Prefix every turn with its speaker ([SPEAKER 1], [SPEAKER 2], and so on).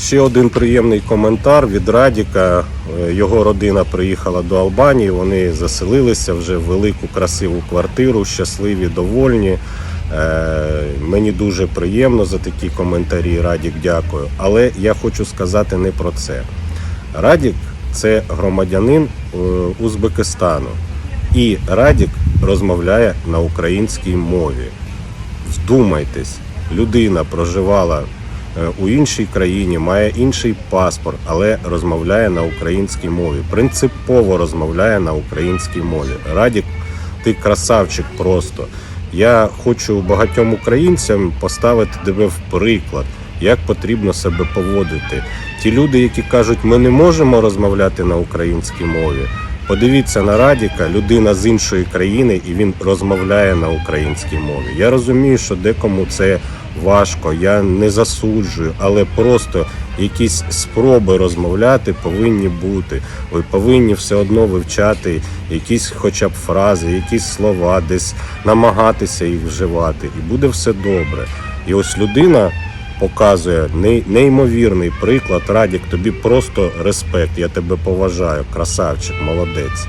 [SPEAKER 1] Ще один приємний коментар від Радіка. Е, Його родина приїхала до Албанії. Вони заселилися вже в велику красиву квартиру, щасливі, довольні. Е, Мені дуже приємно за такі коментарі. Радік, дякую. Але я хочу сказати не про це. Радік це громадянин е, Узбекистану. І Радік розмовляє на українській мові. Вдумайтесь, людина проживала у іншій країні, має інший паспорт, але розмовляє на українській мові. Принципово розмовляє на українській мові. Радік, ти красавчик просто. Я хочу багатьом українцям поставити тебе в приклад, як потрібно себе поводити. Ті люди, які кажуть, ми не можемо розмовляти на українській мові. Подивіться на Радіка, людина з іншої країни, і він розмовляє на українській мові. Я розумію, що декому це важко, я не засуджую, але просто якісь спроби розмовляти повинні бути. Ви повинні все одно вивчати якісь хоча б фрази, якісь слова, десь намагатися їх вживати, і буде все добре. І ось людина показує ней- неймовірний приклад. Радік, тобі просто респект. Я тебе поважаю, красавчик, молодець.